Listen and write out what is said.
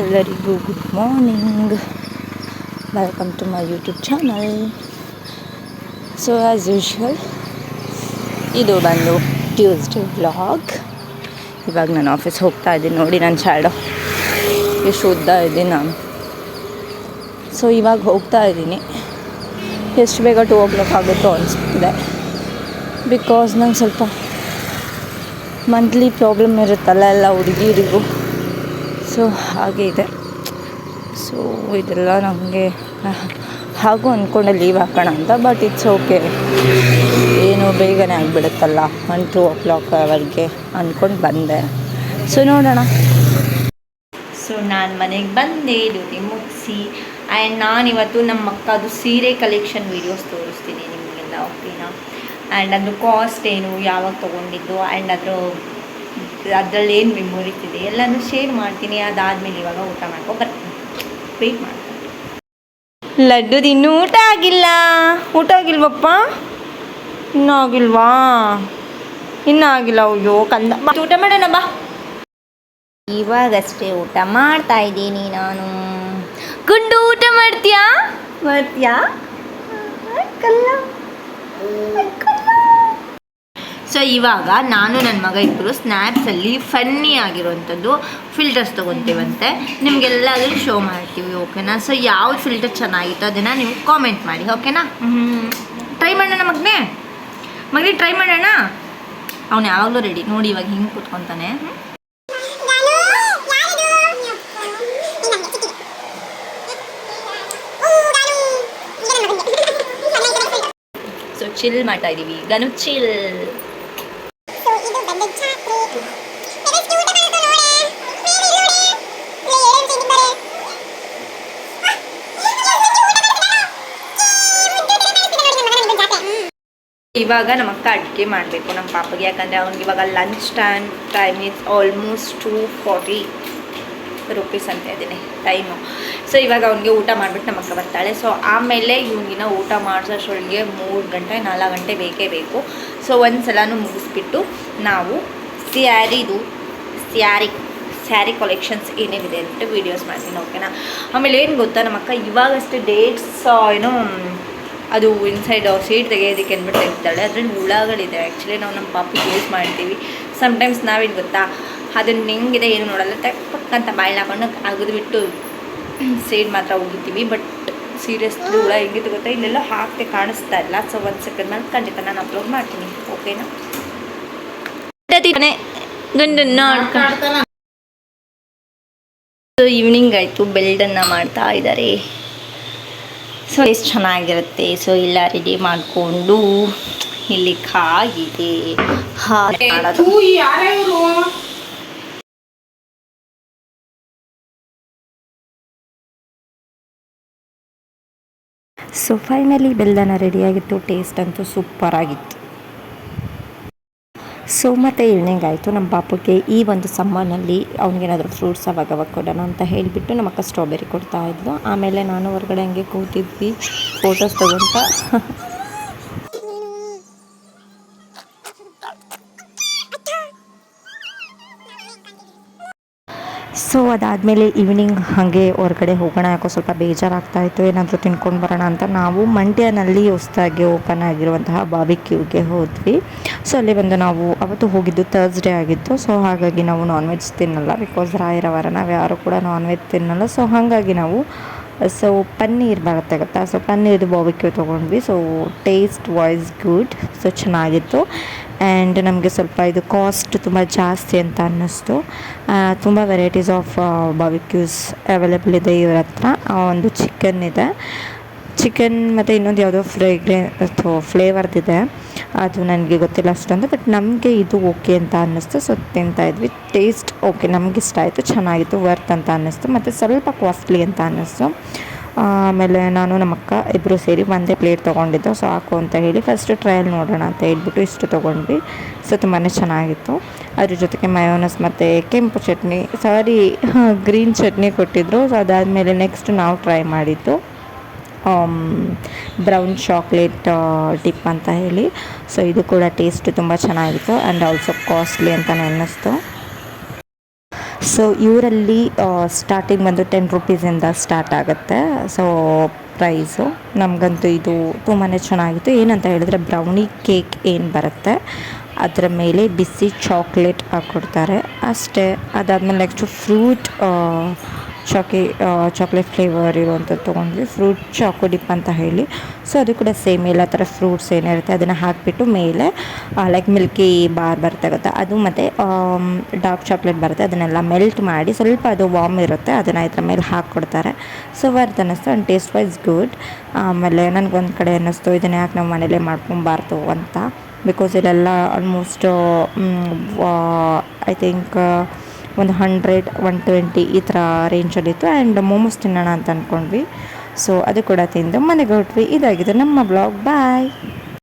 ಎಲ್ಲರಿಗೂ good morning welcome to my YouTube channel so as usual ಇದು ಬಂದು Tuesday vlog ಇವಾಗ ನಾನು ಆಫೀಸ್ ಹೋಗ್ತಾ ಇದ್ದೀನಿ. ನೋಡಿ, ನನ್ನ ಶ್ಯಾಡೋ ಎಷ್ಟು ಉದ್ದ ಇದ್ದೀನಿ ನಾನು. ಸೊ ಇವಾಗ ಹೋಗ್ತಾ ಇದ್ದೀನಿ. ಎಷ್ಟು ಬೇಗ ಟೂ ಓ ಕ್ಲಾಕ್ ಅನಿಸ್ತಿದೆ ಬಿಕಾಸ್ ನಂಗೆ ಸ್ವಲ್ಪ ಮಂತ್ಲಿ ಪ್ರಾಬ್ಲಮ್ ಇರುತ್ತಲ್ಲ ಎಲ್ಲ ಹುಡುಗಿರಿಗೂ. ಸೊ, ಹಾಗೆ ಇದೆ. ಸೊ, ಇದೆಲ್ಲ ನಮಗೆ ಹಾಗೂ ಅಂದ್ಕೊಂಡೆ ಲೀವ್ ಹಾಕೋಣ ಅಂತ ಬಟ್ ಇಟ್ಸ್ ಓಕೆ ಏನು ಬೇಗನೆ ಆಗಿಬಿಡುತ್ತಲ್ಲ ಒನ್ ಟೂ ಓ ಕ್ಲಾಕ್ ಅವರಿಗೆ ಅಂದ್ಕೊಂಡು ಬಂದೆ. ಸೊ ನೋಡೋಣ. ಸೊ ನಾನು ಮನೆಗೆ ಬಂದೆ ಡ್ಯೂಟಿ ಮುಗಿಸಿ. ಆ್ಯಂಡ್ ನಾನಿವತ್ತು ನಮ್ಮ ಅಕ್ಕದು ಸೀರೆ ಕಲೆಕ್ಷನ್ ವೀಡಿಯೋಸ್ ತೋರಿಸ್ತೀನಿ ನಿಮಗೆಲ್ಲ ಓಕೆನಾ ಆ್ಯಂಡ್ ಅದ್ರ ಕಾಸ್ಟ್ ಏನು, ಯಾವಾಗ ತೊಗೊಂಡಿದ್ದು? ಆ್ಯಂಡ್ ಅದ್ರ ಅದರಲ್ಲಿ ಏನು ಮೆಮೊರೀಸ್ ಇದೆ? ಎಲ್ಲನೂ ಶೇರ್ ಮಾಡ್ತೀನಿ. ಅದಾದಮೇಲೆ ಇವಾಗ ಊಟ ಮಾಡ್ಕೊ ಬರ್ತೀನಿ. ವೆಯ್ಟ್ ಮಾಡ್ತೀನಿ ಲಡ್ಡು ಇನ್ನೂ ಊಟ ಆಗಿಲ್ಲ. ಊಟ ಆಗಿಲ್ವಪ್ಪ? ಇನ್ನೂ ಆಗಿಲ್ವಾ? ಇನ್ನೂ ಆಗಿಲ್ಲ. ಅಯ್ಯೋ ಕಂದ. ಊಟ ಮಾಡೋಣ ಬಾ. ಇವಾಗಷ್ಟೇ ಊಟ ಮಾಡ್ತಾ ಇದ್ದೀನಿ ನಾನು. ಗುಂಡು ಊಟ ಮಾಡ್ತೀಯಾ? ಮಾಡ್ತೀಯಾ? ಕಲ್ಲ ಸೊ ಇವಾಗ ನಾನು ನನ್ನ ಮಗ ಇಬ್ಬರು ಸ್ನ್ಯಾಪ್ಸಲ್ಲಿ ಫನ್ನಿ ಆಗಿರುವಂಥದ್ದು ಫಿಲ್ಟರ್ಸ್ ತೊಗೊತೀವಂತೆ. ನಿಮಗೆಲ್ಲದೂ ಶೋ ಮಾಡ್ತೀವಿ ಓಕೆನಾ ಸೊ ಯಾವ ಫಿಲ್ಟರ್ ಚೆನ್ನಾಗಿತ್ತು ಅದನ್ನು ನೀವು ಕಾಮೆಂಟ್ ಮಾಡಿ ಓಕೆನಾ ಟ್ರೈ ಮಾಡೋಣ ಮಗನೇ? ಮಗನಿಗೆ ಟ್ರೈ ಮಾಡೋಣ? ಅವನು ಯಾವಾಗಲೂ ರೆಡಿ ನೋಡಿ ಇವಾಗ ಹಿಂಗೆ ಕೂತ್ಕೊತಾನೆ. ಸೊ ಚಿಲ್ ಮಾಡ್ತಾ ಇದ್ದೀವಿ ಗನು ಚಿಲ್ ಇವಾಗ ನಮ್ಮ ಅಕ್ಕ ಅಡುಗೆ ಮಾಡಬೇಕು ನಮ್ಮ ಪಾಪಗೆ. ಯಾಕಂದರೆ ಅವ್ನಿಗೆ ಇವಾಗ lunch time time is almost two forty rupees ಅಂತ ಇದ್ದೀನಿ ಟೈಮು ಸೊ ಇವಾಗ ಅವ್ನಿಗೆ ಊಟ ಮಾಡಿಬಿಟ್ಟು ನಮ್ಮ ಅಕ್ಕ ಬರ್ತಾಳೆ. ಸೊ ಆಮೇಲೆ ಇವನಿಗಿನ ಊಟ ಮಾಡಿಸೋಷ್ಟೊಳಗೆ ಮೂರು ಗಂಟೆ, ನಾಲ್ಕು ಗಂಟೆ ಬೇಕೇ ಬೇಕು. ಸೊ ಒಂದು ಸಲನೂ ಮುಗಿಸ್ಬಿಟ್ಟು ನಾವು ಸ್ಯಾರಿದು, ಸ್ಯಾರಿ ಸ್ಯಾರಿ ಕಲೆಕ್ಷನ್ಸ್ ಏನೇನಿದೆ ಅಂತ ವೀಡಿಯೋಸ್ ಮಾಡ್ತೀನಿ ಓಕೆನಾ ಆಮೇಲೆ ಏನು ಗೊತ್ತಾ ನಮ್ಮಕ್ಕ ಇವಾಗಷ್ಟೇ ಡೇಟ್ಸ್ ಏನೋ ಅದು ಇನ್ಸೈಡ್ ಸೀಟ್ ತೆಗೆಯೋದಕ್ಕೆ ಅಂದ್ಬಿಟ್ಟು ತೆಗಿತಾಳೆ ಅದ್ರಲ್ಲಿ ಹುಳಗಳಿದೆ. ಆ್ಯಕ್ಚುಲಿ ನಾವು ನಮ್ಮ ಪಾಪಿಗೆ ಯೂಸ್ ಮಾಡ್ತೀವಿ. ಸಮ್ಟೈಮ್ಸ್ ನಾವೇನು ಗೊತ್ತಾ? ಅದನ್ನು ಹೆಂಗಿದೆ ಏನು ನೋಡಲ್ಲ. ಪಕ್ಕಂತ ಬಾಯಿಲ್ ಹಾಕೊಂಡು ಅಗದ್ಬಿಟ್ಟು ಸೈಡ್ ಮಾತ್ರ ಹೋಗಿರ್ತೀವಿ ಬಟ್ ಸೀರಿಯಸ್ಲಿ ಹುಳ ಹೆಂಗಿತ್ತು ಗೊತ್ತಾ? ಇಲ್ಲೆಲ್ಲ ಹಾಕ್ತೆ ಕಾಣಿಸ್ತಾ ಇಲ್ಲ. ಸೊ ಒಂದು ಸೆಕೆಂಡ್ ಮೇಲೆ ಖಂಡಿತ ನಾನು ಅಪ್ಲೋಡ್ ಮಾಡ್ತೀನಿ. ಓಕೆನಾ ಇವ್ನಿಂಗ್ ಈವ್ನಿಂಗ್ ಆಯಿತು. ಬೆಲ್ಡನ್ನು ಮಾಡ್ತಾ ಇದ್ದಾರೆ. ಸೊ ಎಷ್ಟು ಚೆನ್ನಾಗಿರುತ್ತೆ. ಸೊ ಇಲ್ಲ ರೆಡಿ ಮಾಡಿಕೊಂಡು ಇಲ್ಲಿ ಕಾಗಿದೆ. ಹಾಗೆ ಸೊ ಫೈನಲಿ ಬೆಲ್ಲನ ರೆಡಿಯಾಗಿತ್ತು ಟೇಸ್ಟ್ ಅಂತೂ ಸೂಪರ್ ಆಗಿತ್ತು. ಸೊ ಮತ್ತು ಈವ್ನಿಂಗ್ ಆಯಿತು. ನಮ್ಮ ಪಾಪುಗೆ ಈ ಒಂದು ಸಮ್ಮನಲ್ಲಿ ಅವ್ನಿಗೇನಾದರೂ ಫ್ರೂಟ್ಸ್ ಅವಾಗ ಅವಾಗ ಕೊಡೋಣ ಅಂತ ಹೇಳಿಬಿಟ್ಟು ನಮ್ಮಕ್ಕ ಸ್ಟ್ರಾಬೆರಿ ಕೊಡ್ತಾ ಇದ್ಲು. ಆಮೇಲೆ ನಾನು ಹೊರಗಡೆ ಹಂಗೆ ಕೂತಿದ್ವಿ. ಫೋಟೋಸ್ ತೊಗೊತ ಸೊ ಅದಾದಮೇಲೆ ಈವ್ನಿಂಗ್ ಹಾಗೆ ಹೊರಗಡೆ ಹೋಗೋಣ, ಯಾಕೋ ಸ್ವಲ್ಪ ಬೇಜಾರಾಗ್ತಾ ಇತ್ತು, ಏನಾದರೂ ತಿನ್ಕೊಂಡು ಬರೋಣ ಅಂತ ನಾವು ಮಂಡ್ಯನಲ್ಲಿ ಹೊಸದಾಗಿ ಓಪನ್ ಆಗಿರುವಂತಹ ಬಾಬಿಕ್ಯೂಗೆ ಹೋದ್ವಿ. ಸೊ ಅಲ್ಲಿ ಬಂದು ನಾವು ಅವತ್ತು ಹೋಗಿದ್ದು ತರ್ಸ್ಡೇ ಆಗಿತ್ತು. ಸೊ ಹಾಗಾಗಿ ನಾವು ನಾನ್ ವೆಜ್ ತಿನ್ನಲ್ಲ ಬಿಕಾಸ್ ರಾಯರವರ ನಾವು ಯಾರು ಕೂಡ ನಾನ್ ವೆಜ್ ತಿನ್ನಲ್ಲ. ಸೊ ಹಾಗಾಗಿ ನಾವು ಸೊ ಪನ್ನೀರ್ ಬರುತ್ತೆ ಗೊತ್ತಾ ಸೊ ಪನ್ನೀರ್ದು ಬಾಬಿಕ್ಯೂ ತೊಗೊಂಡ್ವಿ. So taste was good so ಚೆನ್ನಾಗಿತ್ತು. ಆ್ಯಂಡ್ ನಮಗೆ ಸ್ವಲ್ಪ ಇದು ಕಾಸ್ಟ್ ತುಂಬ ಜಾಸ್ತಿ ಅಂತ ಅನ್ನಿಸ್ತು. ತುಂಬ ವೆರೈಟೀಸ್ ಆಫ್ ಬಾಬಿಕ್ಯೂಸ್ ಅವೈಲೇಬಲ್ ಇದೆ ಇವ್ರ ಹತ್ರ. ಒಂದು ಚಿಕನ್ ಇದೆ. ಚಿಕನ್ ಮತ್ತು ಇನ್ನೊಂದು ಯಾವುದೋ ಫ್ರೇಗ್ರೆ ಅಥವಾ ಫ್ಲೇವರ್ದಿದೆ ಅದು ನನಗೆ ಗೊತ್ತಿಲ್ಲ ಅಷ್ಟೊಂದು ಬಟ್ ನಮಗೆ ಇದು ಓಕೆ ಅಂತ ಅನ್ನಿಸ್ತು. ಸೊ ತಿಂತಾ ಇದ್ವಿ. ಟೇಸ್ಟ್ ಓಕೆ ನಮಗೆ ಇಷ್ಟ ಆಯಿತು, ಚೆನ್ನಾಗಿತ್ತು ವರ್ತ್ ಅಂತ ಅನ್ನಿಸ್ತು. ಮತ್ತು ಸ್ವಲ್ಪ ಕಾಸ್ಟ್ಲಿ ಅಂತ ಅನ್ನಿಸ್ತು. ಆಮೇಲೆ ನಾನು ನಮ್ಮ ಅಕ್ಕ ಇಬ್ಬರು ಸೇರಿ ಒಂದೇ ಪ್ಲೇಟ್ ತೊಗೊಂಡಿದ್ದು. ಸೊ ಹಾಕು ಅಂತ ಹೇಳಿ ಫಸ್ಟ್ ಟ್ರಯಲ್ ನೋಡೋಣ ಅಂತ ಹೇಳ್ಬಿಟ್ಟು ಇಷ್ಟು ತೊಗೊಂಡ್ವಿ. ಸೊ ತುಂಬಾ ಚೆನ್ನಾಗಿತ್ತು. ಅದ್ರ ಜೊತೆಗೆ ಮಯೋನಸ್ ಮತ್ತು ಕೆಂಪು ಚಟ್ನಿ ಸಾರಿ ಗ್ರೀನ್ ಚಟ್ನಿ ಕೊಟ್ಟಿದ್ದರು ಸೊ ಅದಾದಮೇಲೆ ನೆಕ್ಸ್ಟ್ ನಾವು ಟ್ರೈ ಮಾಡಿದ್ದು. ಬ್ರೌನ್ ಚಾಕ್ಲೇಟ್ ಡಿಪ್ ಅಂತ ಹೇಳಿ. ಸೊ ಇದು ಕೂಡ ಟೇಸ್ಟ್ ತುಂಬ ಚೆನ್ನಾಗಿತ್ತು ಆ್ಯಂಡ್ ಆಲ್ಸೋ ಕಾಸ್ಟ್ಲಿ ಅಂತಲೇ ಅನ್ನಿಸ್ತು. ಸೊ ಇವರಲ್ಲಿ ಸ್ಟಾರ್ಟಿಂಗ್ ಬಂದು ಟೆನ್ ರುಪೀಸಿಂದ ಸ್ಟಾರ್ಟ್ ಆಗುತ್ತೆ. ಸೊ ಪ್ರೈಸು ನಮಗಂತೂ ಇದು ತುಂಬಾ ಚೆನ್ನಾಗಿತ್ತು. ಏನಂತ ಹೇಳಿದ್ರೆ ಬ್ರೌನಿ ಕೇಕ್ ಏನು ಬರುತ್ತೆ, ಅದರ ಮೇಲೆ ಬಿಸಿ ಚಾಕ್ಲೇಟ್ ಹಾಕ್ಕೊಡ್ತಾರೆ. ಅಷ್ಟೇ. ಅದಾದಮೇಲೆ next fruit choco chocolate flavour ಇರುವಂಥದ್ದು ತೊಗೊಂಡ್ವಿ. ಫ್ರೂಟ್ ಚಾಕೋ ಡಿಪ್ ಅಂತ ಹೇಳಿ. ಸೊ ಅದು ಕೂಡ ಸೇಮ್ ಎಲ್ಲ ಥರ ಫ್ರೂಟ್ಸ್ ಏನಿರುತ್ತೆ, ಅದನ್ನು ಹಾಕಿಬಿಟ್ಟು ಮೇಲೆ ಲೈಕ್ ಮಿಲ್ಕಿ ಬಾರ್ ಬರುತ್ತೆ ಗೊತ್ತಾ ಅದು ಮತ್ತು ಡಾರ್ಕ್ ಚಾಕ್ಲೇಟ್ ಬರುತ್ತೆ. ಅದನ್ನೆಲ್ಲ ಮೆಲ್ಟ್ ಮಾಡಿ ಸ್ವಲ್ಪ ಅದು ವಾಮ್ ಇರುತ್ತೆ, ಅದನ್ನು ಇದ್ರ ಮೇಲೆ ಹಾಕ್ಕೊಡ್ತಾರೆ. ಸೊ ವರ್ತ್ ಅನ್ನಿಸ್ತು ಆ್ಯಂಡ್ ಟೇಸ್ಟ್ ವೈಸ್ ಗುಡ್ ಆಮೇಲೆ ನನಗೊಂದು ಕಡೆ ಅನ್ನಿಸ್ತು, ಇದನ್ನು ಯಾಕೆ ನಾವು ಮನೇಲೇ ಮಾಡ್ಕೊಬಾರ್ದು ಅಂತ. ಬಿಕಾಸ್ ಇಲ್ಲೆಲ್ಲ ಆಲ್ಮೋಸ್ಟ್ ಐ ಥಿಂಕ್ ಒಂದು ಹಂಡ್ರೆಡ್, ಒನ್ ಟ್ವೆಂಟಿ ಈ ಥರ ರೇಂಜಲ್ಲಿತ್ತು. ಆ್ಯಂಡ್ ಮೋಮೋಸ್ ತಿನ್ನೋಣ ಅಂತ ಅಂದ್ಕೊಂಡ್ವಿ. ಸೊ, ಅದು ಕೂಡ ತಿಂದು ಮನೆಗೆ ಹೊರಟ್ವಿ. ಇದಾಗಿದೆ ನಮ್ಮ ಬ್ಲಾಗ್. ಬಾಯ್!